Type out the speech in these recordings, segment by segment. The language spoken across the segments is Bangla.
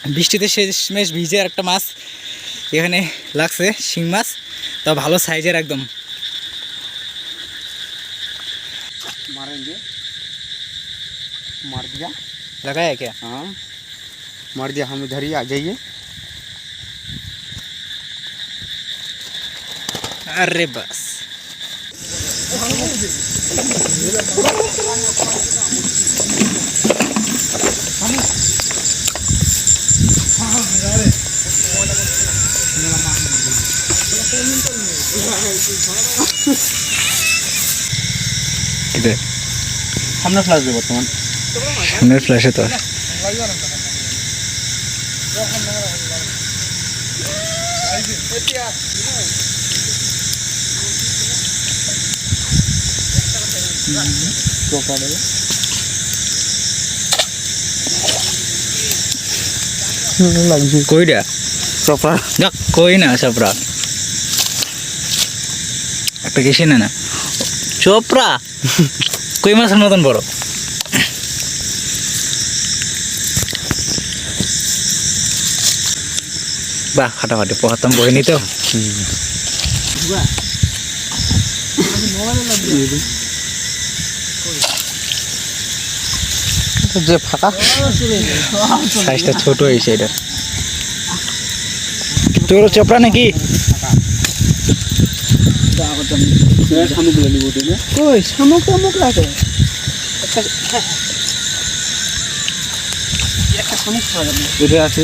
বৃষ্টিতে শেষমেশ ভিজে আর একটা মাছ এখানে লাগছে শিং মাছ তা ভালো সাইজের একদম मारेंगे मार दिया লাগা কে हाँ मार दिया हम इधर ही आ जाइए আরে বাস সামনে ফ্লাশ দেবো বর্তমান সামনের ফ্ল্যাশে তো লাগছে। কইরা? চোপড়া। দেখ কই না চোপড়া। একটা গেছি না না? চোপড়া? কই মাছের মতন বড়? বাহ ফাটাফাটি পোহাতাম বই নিতেও যে ফাঁকা। সাইজটা ছোট হয়েছে এটা। তোর চোপড়া নাকি? শামুকগুলো নিব দেবে কই? শামুক টামুক লাগে একটা শামুক খাওয়া যাবে। এটা আছে।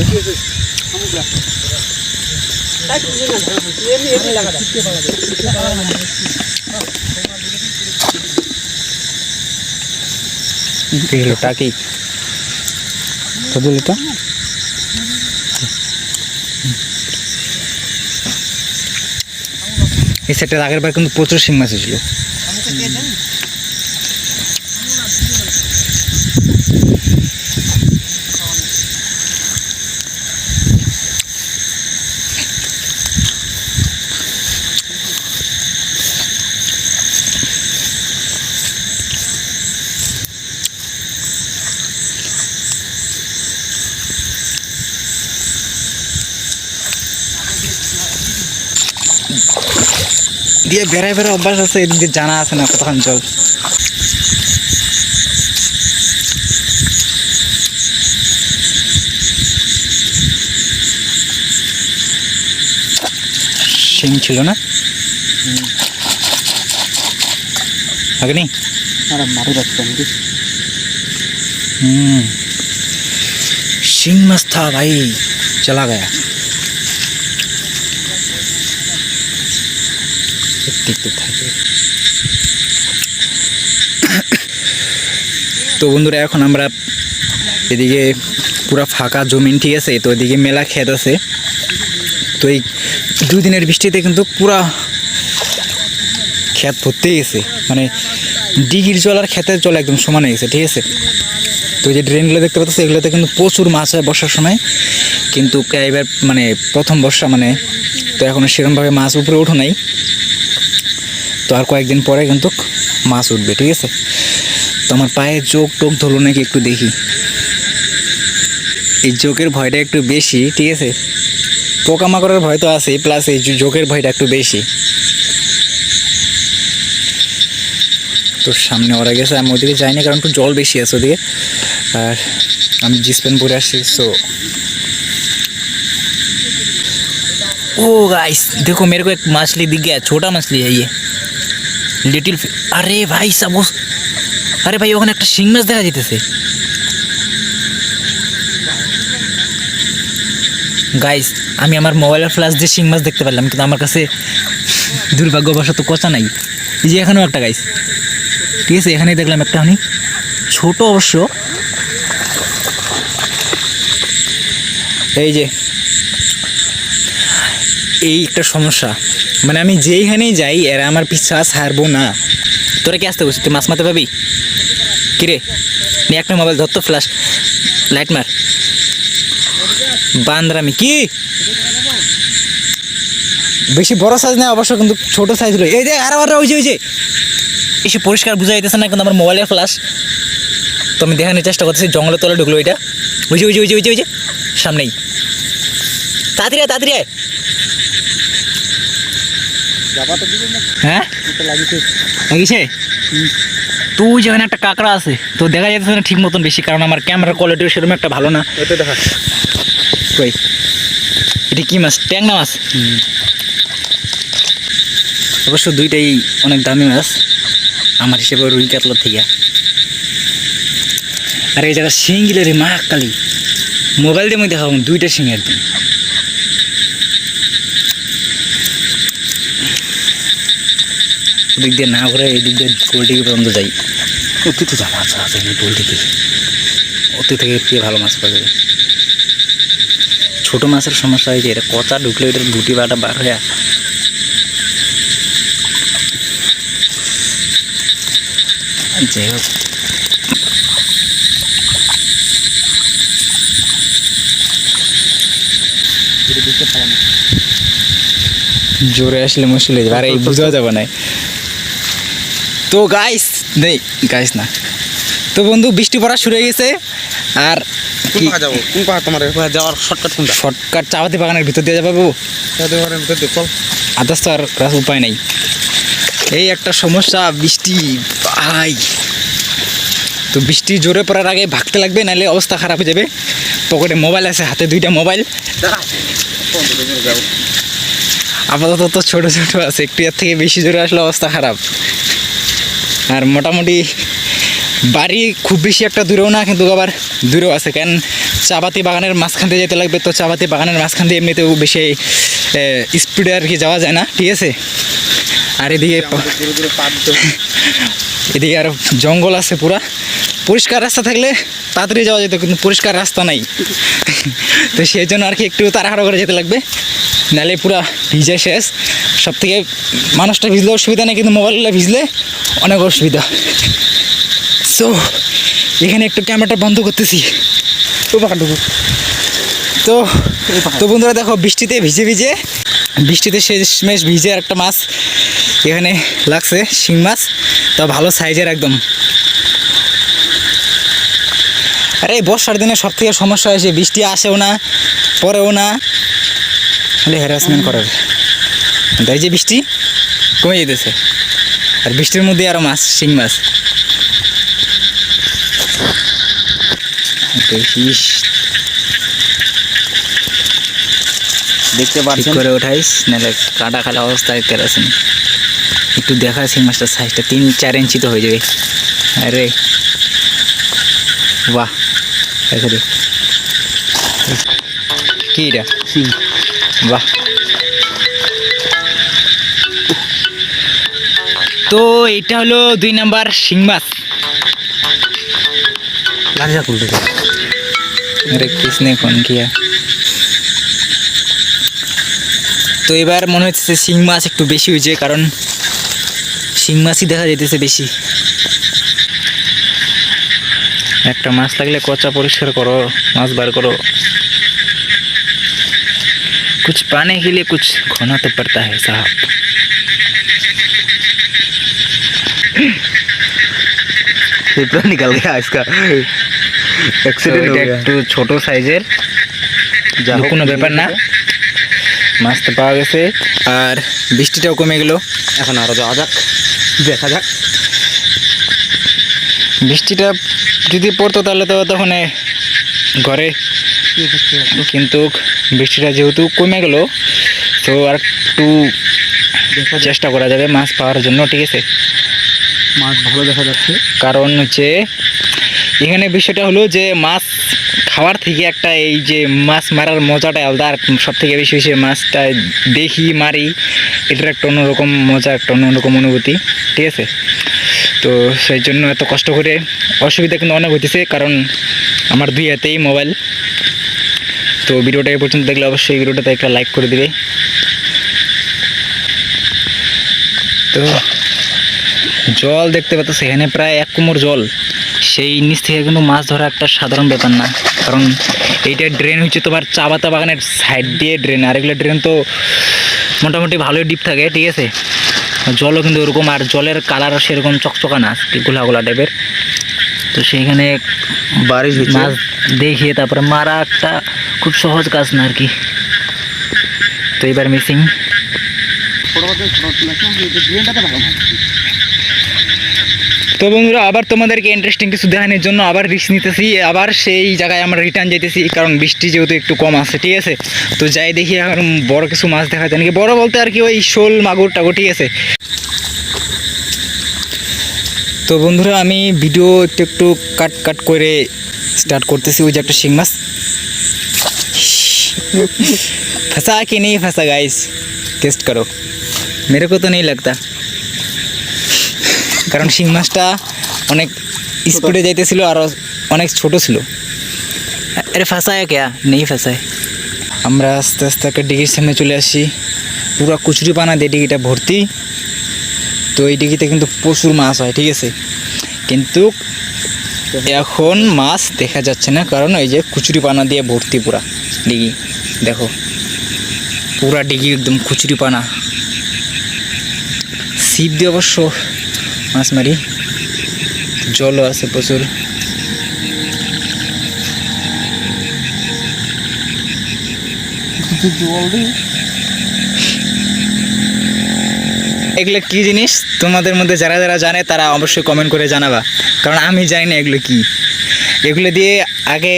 এমনি লাগা টাকি। কত লিটা সেটের আগের বার কিন্তু প্রচুর শিং মাছ ছিল বেড়ায় বেড়ায় অভ্যাস আছে এদিক দিয়ে জানা আছে না কতক্ষণ জল শিং ছিল না আগে নেই আরে মারি রাখতে আমি हम्म सिंह मस्त था भाई चला गया দেখতে থাকে। তো বন্ধুরা, এখন আমরা এদিকে পুরো ফাঁকা জমিন, ঠিক আছে? তো এদিকে মেলা ক্ষেত আছে। তো এই দুই দিনের বৃষ্টিতে কিন্তু পুরা ক্ষেত ভর্তি গেছে। মানে ডিগির জল আর ক্ষেতের জল একদম সমান হয়ে গেছে, ঠিক আছে? তো যে ড্রেনগুলো দেখতে পাচ্ছ এগুলোতে কিন্তু প্রচুর মাছ হয় বর্ষার সময়। কিন্তু এবার মানে প্রথম বর্ষা মানে তো এখনও সেরকমভাবে মাছ উপরে ওঠো নাই। তো আর কয়েকদিন পরে কিন্তু মাছ উঠবে ঠিক আছে তো আমার পায়ে চোখ টোক ধরলো নাকি একটু দেখি এই চোখের ভয়টা একটু বেশি ঠিক আছে পোকামাকড়ের ভয় তো আছে প্লাস এই চোখের ভয়টা একটু বেশি তো সামনে ওরা গেছে আমি ওদিকে যাইনি কারণ একটু জল বেশি আছে ওদিকে আর আমি জিন্স প্যান্ট পরে আসছি সো ओ गाइस देखो मेरे को एक मछली दिख गया छोटा मछली है ये লিটিল আরে ভাই সাবস আরে ভাই, ওখানে একটা শিং মাছ দেখা যেতেছে গাইস আমি আমার মোবাইলের ফ্ল্যাশ দিয়ে শিং মাছ দেখতে পারলাম, কিন্তু আমার কাছে দুর্ভাগ্যবশত কচা নাই। এই যে এখানেও একটা গাইস ঠিক আছে, এখানেই দেখলাম একটা হানি ছোট অবশ্য। এই যে। এই একটা সমস্যা। মানে আমি যেইখানেই যাই, এরা আমার পিছা ছাড়বো না। তোরা কি আসতে বলছিস? তুই মাছ মারতে পাবি? কিরে? নি একটা মোবাইল ধরতো ফ্ল্যাশ লাইট মার। বান্দরামি। কি? বেশি বড় সাইজ না অবশ্য, কিন্তু ছোট সাইজ হলো এই যে, আর আর, ওই যে ওই যে। এসে পরিষ্কার বুঝা যাইতেছে না, কিন্তু আমার মোবাইলের ফ্ল্যাশ তো আমি দেখানোর চেষ্টা করতেছি, জঙ্গলের তলে ঢুকলো এটা। ওই যে ওই যে ওই যে ওই যে ওই যে। সামনেই। তাড়াতাড়ি তাড়াতাড়ি হ্যাঁ? এটা লাগিছে তুই যেখানে একটা কাঁকড়া আছে তো দেখা যাচ্ছে না ঠিক মতন বেশি কারণ আমার ক্যামেরার কোয়ালিটিও সেরকম একটা ভালো না। ওটা দেখা। কই? এটা কি মাছ? ট্যাংনা মাছ? অবশ্য দুইটাই অনেক দামি মাছ আমার হিসেবে রুই কাতলার থেকে। আর এই জায়গা শিং গিলে মা কালি মোবাইল দিয়ে মই দেখাবো দুইটা শিং একদম। ওদিক দিয়ে না ঘুরে এই দিক দিয়ে গোলটিকে পর্যন্ত যাই। অতি তো যা মাছ আছে এই গোলটিকে। অতি থেকে থেকে ভালো মাছ পাওয়া যাবে। ছোট মাছের সমস্যা হয়েছে এটা কচা ঢুকলে এটার গুটি বাটা বার হয়ে যাই হোক। জোরে আসলে মুশকিল হয়ে যাবে আর এই বোঝা যাবে না। তো গাইস নেই গাইস না। তো বন্ধু বৃষ্টি পড়া শুরু হয়ে গেছে আর কোন যাব? কোন তোমার? যাওয়ার শর্টকাট কোনটা? শর্টকাট চাপাতি বাগানের ভিতর দিয়ে যাব যাতে পারেন ভিতর দিয়ে চল। আদার্স তো আর উপায় নেই। এই একটা সমস্যা বৃষ্টি ভাই। তো বৃষ্টি জোরে পড়ার আগে ভাগতে লাগবে নাহলে অবস্থা খারাপ হয়ে যাবে। পকেটে মোবাইল আছে হাতে দুইটা মোবাইল আপাতত তো ছোটো ছোটো আছে একটু এর থেকে বেশি জোরে আসলে অবস্থা খারাপ। আর মোটামুটি বাড়ি খুব বেশি একটা দূরেও না কিন্তু আবার দূরেও আছে। কেন চাপাতি বাগানের মাঝখান দিয়ে যেতে লাগবে তো চাপাতি বাগানের মাঝখান দিয়ে এমনিতেও বেশি স্পিডে আর কি যাওয়া যায় না ঠিক আছে? আর এদিকে এদিকে আর জঙ্গল আছে পুরা। পরিষ্কার রাস্তা থাকলে তাড়াতাড়ি যাওয়া যেত কিন্তু পরিষ্কার রাস্তা নাই। তো সেই জন্য আর কি একটু তাড়াহাড়ো করে যেতে লাগবে। নাহলে পুরা ভিজে শেষ। সব থেকে মানুষটা ভিজলে অসুবিধা নেই কিন্তু মোবাইলগুলো ভিজলে অনেক অসুবিধা। সো এখানে একটু ক্যামেরাটা বন্ধ করতেছি। তো পাহাড় তো তো বন্ধুরা দেখো বৃষ্টিতে ভিজে ভিজে বৃষ্টিতে শেষমেশ ভিজে একটা মাছ এখানে লাগছে শিং মাছ। তা ভালো সাইজের একদম। আরে এই বর্ষার দিনে সব থেকে সমস্যা হয়েছে বৃষ্টি আসেও না পরেও না। হ্যারাসমেন্ট করার। তাই যে বৃষ্টি কমে যেতেছে। আর বৃষ্টির মধ্যে আরও মাছ শিং মাছ। দেখিস দেখতে ঠিক পাচ্ছেন? করে উঠাইস নাহলে কাটা খালা অবস্থায় তেরাছেন একটু দেখা সেই মাছটার সাইজটা তিন চার ইঞ্চি তো হয়ে যাবে। আরে। বাহ দেখো কি এটা? বাহ। তো এটা হলো দুই নাম্বার শিং মাছ লাঞ্জা খুলতে আরে কিসনে ফোন কিয়া তো এবার মনে হচ্ছে শিং মাছ একটু বেশি হয়েছে কারণ শিং মাছই দেখা যেতেছে বেশি একটা মাছ লাগলে কচা পরিষ্কার করো মাছ বার করো कुछ पाने के लिए कुछ खोना तो पड़ता है साहब पेपर निकल गया इसका তো एक्सीडेंट हो এটা गया একটু ছোট সাইজের যা হোক, কোনো ব্যাপার না মাছ তো পাওয়া গেছে আর বৃষ্টিটাও কমে গেলো এখন আরো যাওয়া যাক দেখা যাক বৃষ্টিটা যদি পড়তো তাহলে তো তখন এ ঘরে কিন্তু বৃষ্টিটা যেহেতু কমে গেল তো আর একটু চেষ্টা করা যাবে মাছ পাওয়ার জন্য ঠিক আছে মাছ ভালো দেখা যাচ্ছে। কারণ হচ্ছে, এখানে বিষয়টা হলো যে মাছ খাওয়ার থেকে একটা এই যে মাছ মারার মজাটা আলাদা, আর সব থেকে বেশি বেশি মাছটা দেখি মারি, এটার একটা অন্যরকম মজা, একটা অন্যরকম অনুভূতি, ঠিক আছে? তো সেই জন্য এত কষ্ট করে, অসুবিধা কিন্তু অনেক হইতেছে, কারণ আমার দুই হাতেই মোবাইল। তো ভিডিওটা এই পর্যন্ত দেখলে অবশ্যই ভিডিওটাতে একটা লাইক করে দিবে। তো জল দেখতে পাচ্ছ এখানে প্রায় এক কোমর জল। সেই নিচ থেকে কিন্তু মাছ ধরা একটা সাধারণ ব্যাপার না। কারণ এইটা ড্রেন হচ্ছে তোমার চা পাতা বাগানের সাইড দিয়ে ড্রেন আর এগুলো ড্রেন তো মোটামুটি ভালোই ডিপ থাকে ঠিক আছে? জলও কিন্তু ওরকম আর জলের কালার সেরকম চকচকা না গোলা গোলা টাইপের তো সেইখানে বারিশ মাছ দেখে তারপরে মারা একটা খুব খুব সহজ কাজ না আর কি। তো এবার মিসিং পরবর্তী ছোট তুলেছিলাম কিন্তু ড্রেনটাতে ভালো মাছ তো বন্ধুরা আবার তোমাদেরকে ইন্টারেস্টিং কিছু দেখানোর জন্য আবার রিস্ক নিতেছি আবার সেই জায়গায় আমরা রিটার্ন যেতেছি কারণ বৃষ্টি যেহেতু একটু কম আছে ঠিক আছে তো যাই দেখি এখন বড় কিছু মাছ দেখা যায় নাকি বড় বলতে আর কি ওই শোল মাগুর টাগুর ঠিক আছে তো বন্ধুরা আমি ভিডিও একটু একটু কাট কাট করে স্টার্ট করতেছি ওই যে একটা শিং মাছ फंसा कि नहीं फंसा गाइस टेस्ट करो मेरे को तो नहीं लगता কারণ শিং মাছটা অনেক স্পিডে যাইতেছিল আর অনেক ছোট ছিল। আরে ফাঁসায় কে নেই ফাঁসায়। আমরা আস্তে আস্তে একটা ডিগির সামনে চলে আসি। পুরো কুচুরি পানা দিয়ে ডিগিটা ভর্তি। তো এই ডিগিতে কিন্তু প্রচুর মাছ হয় ঠিক আছে? কিন্তু এখন মাছ দেখা যাচ্ছে না কারণ এই যে কুচুরি পানা দিয়ে ভর্তি পুরা ডিগি দেখো। পুরা ডিগি একদম কুচুরি পানা। ছিপ দিয়ে অবশ্য মাছ মারি জলও আছে প্রচুর। এগুলো কি জিনিস? তোমাদের মধ্যে যারা যারা জানে তারা অবশ্যই কমেন্ট করে জানাবা। কারণ আমি জানি না এগুলো কি। এগুলো দিয়ে আগে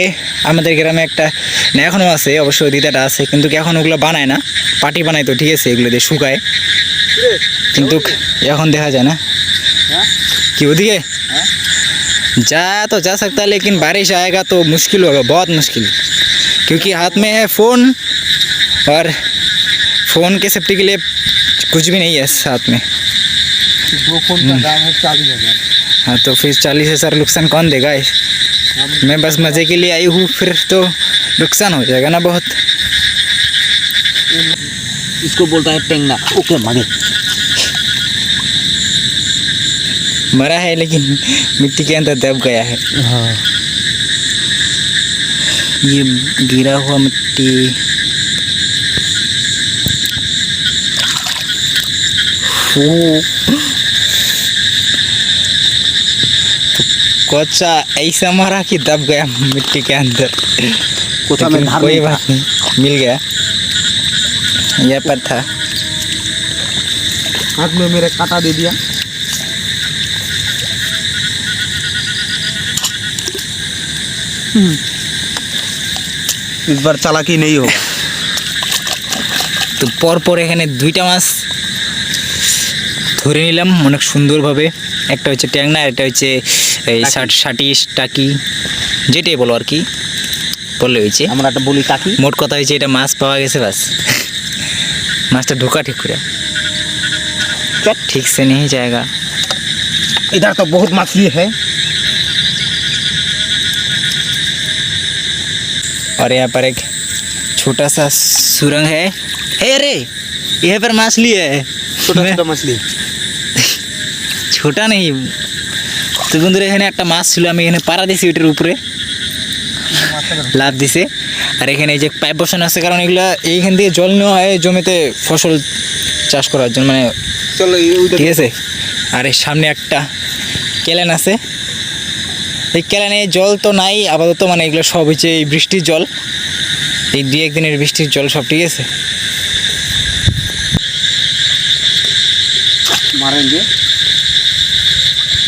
আমাদের গ্রামে একটা না এখনও আছে অবশ্যই দিদাটা আছে কিন্তু এখন ওগুলো বানায় না? পাটি বানায় তো ঠিক আছে এগুলো দিয়ে শুকায়। কিন্তু এখন দেখা যায় না। कि ओदिए जा तो जा सकता है लेकिन बारिश आएगा तो मुश्किल होगा बहुत मुश्किल। क्योंकि हाथ में है फ़ोन और फ़ोन के सेफ्टी के लिए कुछ भी नहीं है साथ में। दो फ़ोन का दाम है चालीस हज़ार। हाँ तो फिर चालीस हज़ार नुकसान कौन देगा? इस मैं बस मज़े के लिए आई हूँ फिर तो नुकसान हो जाएगा ना बहुत। इसको बोलता है टेंगना। ओके मागे। मरा है लेकिन मिट्टी के अंदर दब गया है। हाँ। ये गिरा हुआ मिट्टी। कोचा ऐसा मारा कि दब गया मिट्टी के अंदर। कोचा में कोई बात नहीं मिल गया। यह पर था हाथ में मेरे काटा दे दिया। इस बार चालाकी नहीं होगा তো পরপর এখানে দুইটা মাছ ধরে নিলাম অনেক সুন্দরভাবে একটা হচ্ছে ট্যাংনা আর একটা হচ্ছে এই ষাট ষাটি টাকি যেটাই বলো আর কি বললে হয়েছে আমরা একটা বলি কাকি মোট কথা হয়েছে এটা মাছ পাওয়া গেছে বাস মাছটা ঢোকা ঠিক করে ঠিক से नहीं जाएगा इधर तो बहुत मछली है और यहाँ पर एक छोटा सा सुरंग है हे अरे यहाँ पर मछली है छोटा मैं- छोटा मछली ছোটা নেই তো বন্ধুরা এখানে একটা মাছ ছিল আমি এখানে পাড়া দিছি ওইটার উপরে লাভ দিছে আর এখানে এই যে পাইপ বসানো আছে কারণ এগুলো এইখান দিয়ে জল নেওয়া হয় জমিতে ফসল চাষ করার জন্য মানে चलो ये उधर ঠিক আছে আর এই সামনে একটা কেলেন আছে এই কেলেনে জল তো নাই আপাতত মানে এগুলো সব হচ্ছে এই বৃষ্টির জল এই দুই একদিনের বৃষ্টির জল সব ঠিক আছে मारेंगे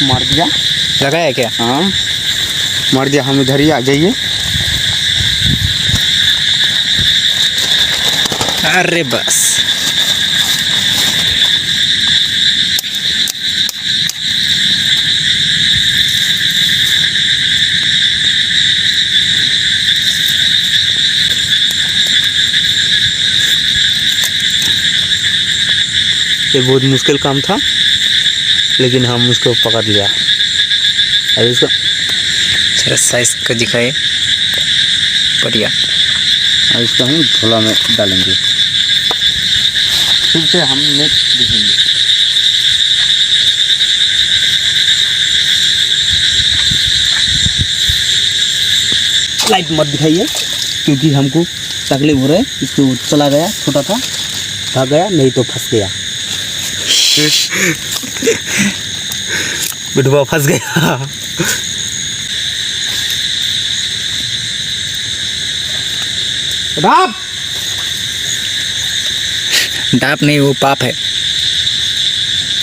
मार दिया লাগায় কে हाँ मार दिया हम इधर ही आ जाइए अरे बस ये बहुत मुश्किल काम था लेकिन हम उसको पकड़ लिया। अब इसका जरा साइज़ का दिखाए बढ़िया। अब इसको हम झोला में डालेंगे। फिर से हम नेक्स्ट देखेंगे। लाइट मत दिखाइए क्योंकि हमको तकलीफ़ हो रहा है। इसको चला गया छोटा था भाग गया नहीं तो फंस गया। बिटवा फंस गया डाप डाप नहीं वो पाप है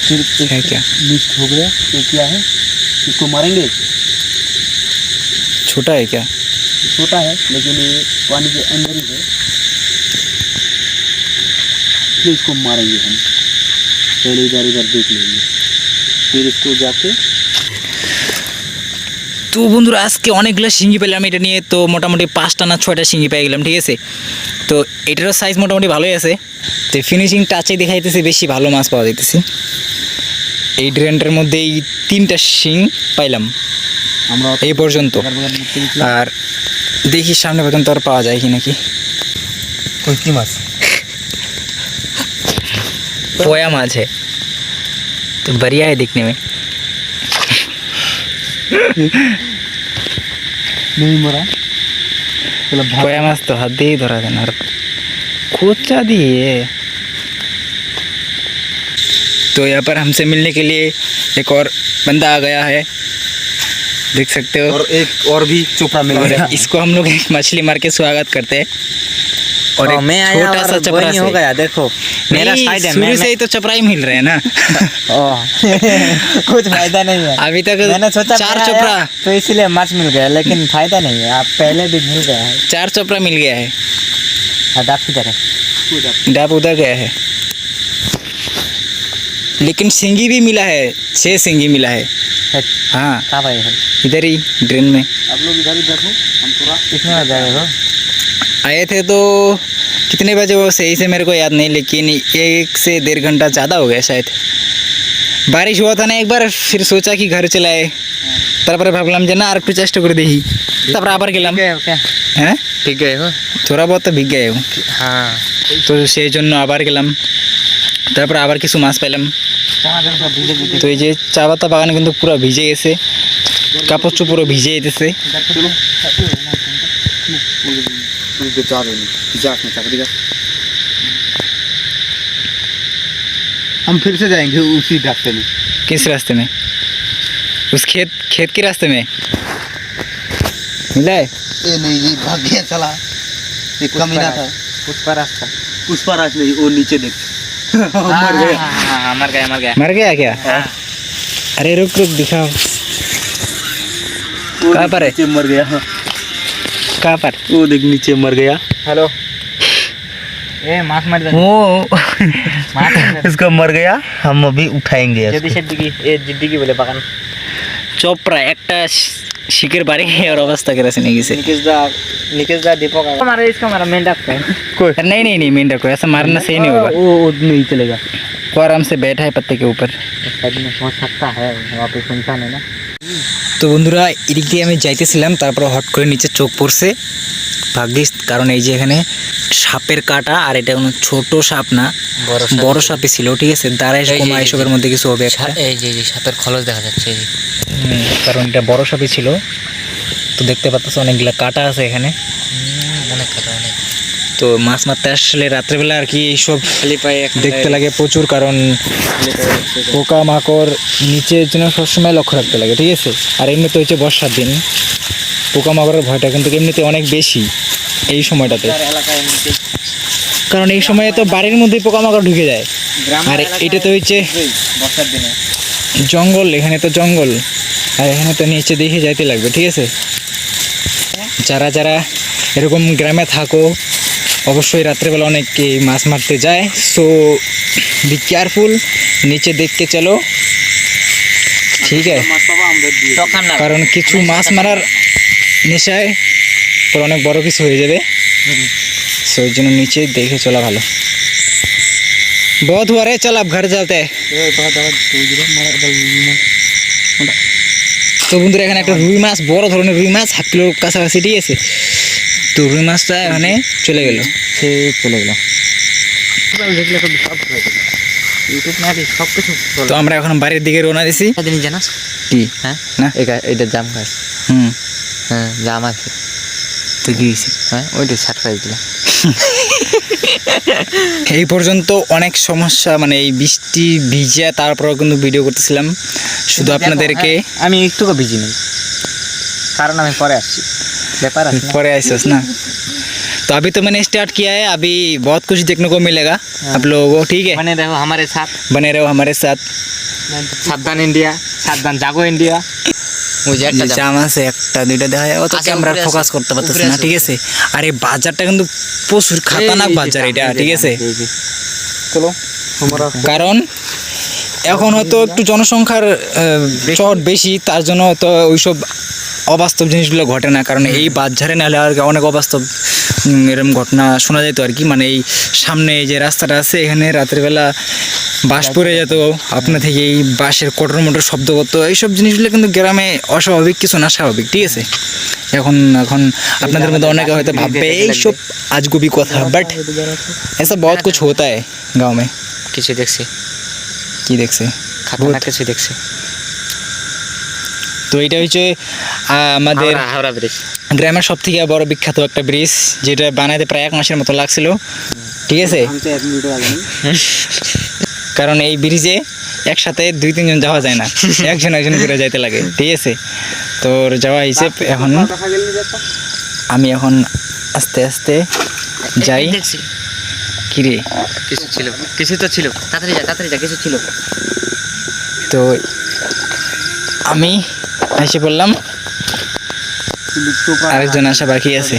फिर है क्या लिस्ट हो गया ये क्या है? इसको मारेंगे? छोटा है क्या छोटा है लेकिन ये पानी के अंदर ही है। फिर इसको मारेंगे हम। पहले इधर इधर देख लेंगे फिर इसको जाके তো বন্ধুরা আজকে অনেকগুলো শিঙ্গি পেলাম এটা নিয়ে তো মোটামুটি পাঁচটা না ছয়টা শিঙ্গি পেয়ে গেলাম ঠিক আছে তো এটারও সাইজ মোটামুটি ভালোই আছে তো ফিনিশিং টাচে দেখাইতেছে বেশি ভালো মাছ পাওয়া যাইতেছে এই ড্রেনটার মধ্যে এই তিনটা শিং পাইলাম আমরা এই পর্যন্ত বাগান বাগান ঘুরতে গেছিলাম। আর দেখি সামনে পর্যন্ত আর পাওয়া যায় কি নাকি कोई की मास पोया माछ है तो बढ़िया है दिखने में। नहीं मरा। पोया माछ तो हद ही धरा देना खोचा दिए तो यहाँ पर हमसे मिलने के लिए एक और बंदा आ गया है। देख सकते हो। और एक और भी चोपड़ा मिल गया। इसको हम लोग एक मछली मार के स्वागत करते हैं। और हाँ, मैं आया छोटा सा चपरा हो गया देखो। मेरा नहीं, साइड है शुरू मैं से ही तो चपरा ही मिल रहे हैं ना। कुछ फ़ायदा नहीं है। अभी तक मैंने सोचा चार चोपड़ा है, तो इसीलिए माछ मिल गया लेकिन फ़ायदा नहीं है आप पहले भी मिल गया है। चार चोपड़ा मिल गया है। अदाप किधर है? डाब उधर गया है। लेकिन सिंगी भी मिला है छह सिंगी मिला है। है, हाँ। कहाँ भाई है? इधर ही ड्रेन में। आप लोग इधर इधर हो हम थोड़ा कितने बजे आए हो आए थे तो कितने बजे वो सही से मेरे को याद नहीं लेकिन एक से डेढ़ घंटा ज़्यादा हो गया शायद बारिश हुआ था ना एक बार फिर सोचा कि घर चलाए তারপরে ভাবলাম যে না আর একটু চেষ্টা করে দেখি তারপরে আবার গেলাম गए हो क्या হ্যাঁ ठीक गए हो থোড়া বহুত তো ভিগ গায়ে हाँ তো সেই জন্য আবার গেলাম তারপরে আবার কিছু মাছ পেলাম তো এই যে চা পাতা বাগানে কিন্তু পুরো ভিজে গেছে কাপড় চোপড় পুরো ভিজে যেতেছে जो जा रहे हैं जा में चाकरी का हम फिर से जाएँगे उसी रास्ते में। किस रास्ते में? उस खेत खेत के रास्ते में? मिला है? ये नहीं जी भाग गया चला। ये कमीना था। पुष्पा रास्ता पुष्पा राज नहीं वो नीचे देख। मर गया। मर गया मर गया। मर गया क्या? अरे रुक रुक दिखाओ। कहाँ पर है? मर गया कहाँ पर वो देख नीचे मर गया हेलो ए माछ मार दे वो माछ मार दे उसका मर गया हम अभी उठाएंगे যদি সেটি কি এ জিদ্দি কি বলে বাগান চোপড়া একটা শিকের বাড়ি और अवस्था के रसे नहीं किसे निकेश दा निकेश दा दीपक हमारा इसका हमारा मेन डॉक्टर है अरे नहीं नहीं नहीं मेंढक को ऐसा मारना सही नहीं होगा वो वो नहीं चलेगा वो आराम से बैठा है पत्ते के ऊपर साइड में हो सकता है वहाँ पे सुनसान है ना তো বন্ধুরা এদিক দিয়ে আমি যাইতেছিলাম তারপর হট করে নিচে চোখ পড়ছে। ভাগ্যিস কারণ এই যে এখানে সাপের কাটা আর এটা কোনো ছোট সাপ না বড় বড় সাপই ছিল ঠিক আছে? দাঁড়ায় কমা এসবের মধ্যে কিছু হবে এই যে সাপের খলস দেখা যাচ্ছে কারণ এটা বড় সাপই ছিল। তো দেখতে পাচ্ছ অনেকগুলা কাটা আছে এখানে। অনেক কাটা অনেক। তো মাছ মারতে আসলে রাত্রেবেলা আর কি এইসব খালি পায়ে দেখতে লাগে প্রচুর কারণ পোকা মাকড় নিচের জন্য সবসময় লক্ষ্য রাখতে লাগে ঠিক আছে? আর এমনিতে হচ্ছে বর্ষার দিন পোকা মাকড়ের ভয়টা কিন্তু এমনিতে অনেক বেশি এই সময়টাতে। কারণ এই সময়ে তো বাড়ির মধ্যে পোকামাকড় ঢুকে যায়। আর এটা তো হচ্ছে বর্ষার দিনে। জঙ্গল এখানে তো জঙ্গল আর এখানে তো নিচে দেখে যাইতে লাগবে ঠিক আছে? যারা যারা এরকম গ্রামে থাকো অবশ্যই রাত্রেবেলা অনেকে মাছ মারতে যায় সো বি কেয়ারফুল নিচে দেখতে চলো ঠিক আছে मास पापा हम बैठ दिए তখন না কারণ কিছু মাছ মারার নেশায় পর অনেক বড় কিছু হয়ে যাবে সো ওই জন্য নিচে দেখে চলা ভালো बहुत हुआ रे चल अब घर चलते हैं ए बहुत बहुत तो जरा मारा बल তো বন্ধুরা এখানে একটা রুই মাছ বড় ধরনের রুই মাছ হাফ কিলোর কাছাকাছি ঠিক আছে তো মাছটা এখানে চলে গেল। সে চলে গেল। দেখলে তো সব ইউটিউব না সব কিছু তো আমরা এখন বাড়ির দিকে রওনা দিছি। জিনিস জানাস? কি? হ্যাঁ? না? এটা এটা জাম গাছ। হুম। হ্যাঁ জাম আছে। তো কি হয়েছে? হ্যাঁ ওইটা সারপ্রাইজ দিলাম। এই পর্যন্ত অনেক সমস্যা মানে এই বৃষ্টি ভিজে তারপরেও কিন্তু ভিডিও করতেছিলাম। শুধু আপনাদেরকে হ্যাঁ, আমি একটুকু ভিজি নেই। কারণ আমি পরে আসছি। ব্যাপার আছে না। পরে আইসস না तो अभी तो मैंने स्टार्ट किया है अभी बहुत कुछ देखने को मिलेगा आप लोगों को ठीक है बने रहो हमारे साथ बने रहो हमारे साथ সাবধান ইন্ডিয়া সাবধান জাগো ইন্ডিয়া ওই যে একটা নিচে আমার সে একটা দুইটা দেখা যায় তো আসো, ক্যামেরা উপরে ফোকাস আসো, করতে পারতেছে উপরে না আসো। ঠিক আছে আর এই বাজারটা কিন্তু প্রচুর খাতারনাক বাজার এটা ঠিক আছে चलो हमारा কারণ এখন হয়তো একটু জনসংখ্যার আহ, চট বেশি তার জন্য তো ওইসব অবাস্তব জিনিসগুলো ঘটে না কারণ এই বাজারে নাহলে আর কি অনেক অবাস্তব উম, এরকম ঘটনা শোনা যেত আর কি মানে এই সামনে এই যে রাস্তাটা আছে এখানে রাতের বেলা বাস পড়ে যেত আপনার থেকে এই বাসের কটর মোটর শব্দ করতো এইসব জিনিসগুলো কিন্তু গ্রামে অস্বাভাবিক কিছু না স্বাভাবিক ঠিক আছে এখন এখন আপনাদের মধ্যে অনেকে হয়তো ভাববে এইসব আজগুবি কথা বাট ऐसा बहुत कुछ होता है गांव में কিছু দেখছি কি দেখছে খাতারনাক কিছু দেখছি তো এটা হচ্ছে আমাদের হাওড়া ব্রিজ গ্রামের সব থেকে বড় বিখ্যাত একটা ব্রিজ যেটা বানাইতে প্রায় এক মাসের মতো লাগছিল। ঠিক আছে? কারণ এই ব্রিজে একসাথে দুই তিনজন যাওয়া যায় না। একজন একজন করে যাইতে লাগে ঠিক আছে? তো যাওয়া হিসেব এখন। আমি এখন আস্তে আস্তে যাই। কিরে কিছু ছিল কিছু তো ছিল। তাড়াতাড়ি যা তাড়াতাড়ি যা কিছু ছিল। তো আমি এসে বললাম আরেকজন আসা বাকি আছে।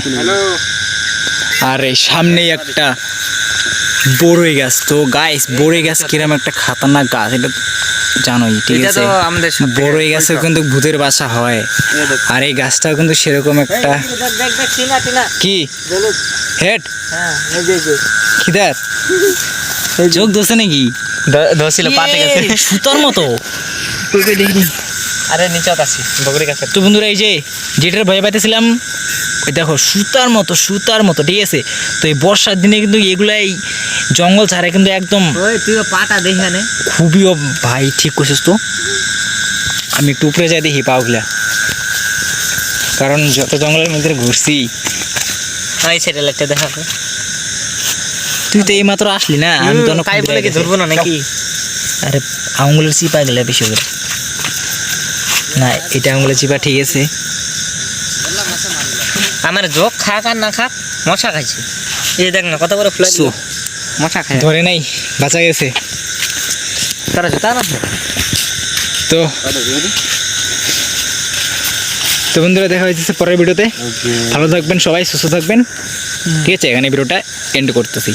আর এই সামনেই একটা বড়ই গাছ। তো গাছ বড়ই গাছ কিরম একটা খাতারনাক গাছ এটা জানোই ঠিক আছে? তো আমাদের বড়ই গাছেও কিন্তু ভূতের বাসা হয়। আর এই গাছটাও কিন্তু সেরকম একটা কি? হেড? খিদার? চোখ দোষে নাকি? ধরছিল পাতে গেছে। সুতার মতো। আরে নিচে আছি বগরি গাছে তো বন্ধুরা এই যে যেটার ভয় পাইতেছিলাম ওই দেখো সুতার মতো সুতার মতো ঠিক আছে? তো এই বর্ষার দিনে কিন্তু এগুলাই জঙ্গল ছাড়া কিন্তু একদম তুই পাটা দেখে নে। খুবই ভাই ঠিক করছিস তো? আমি একটু উপরে যাই দেখি পাওগুলা কারণ যত জঙ্গলের মধ্যে ঘুরছি ওই সেটা লাগতে দেখা তুই তো এই মাত্র আসলি না? আমি তো অনেক বলে কি ধরবো না নাকি? আরে আঙুলের চিপা গেলে বেশি করে না এটা আঙুলের চিপা ঠিক আছে। আমার যোগ খাক আর না খাক মশা খাইছে। এই দেখ না কত বড় ফুলাই মশা খায় ধরে নাই বাঁচা গেছে। তারা জুতা না তো তো বন্ধুরা দেখা হয়েছে পরের ভিডিওতে। ভালো থাকবেন সবাই সুস্থ থাকবেন। ঠিক আছে এখানে ভিডিওটা এন্ড করতেছি।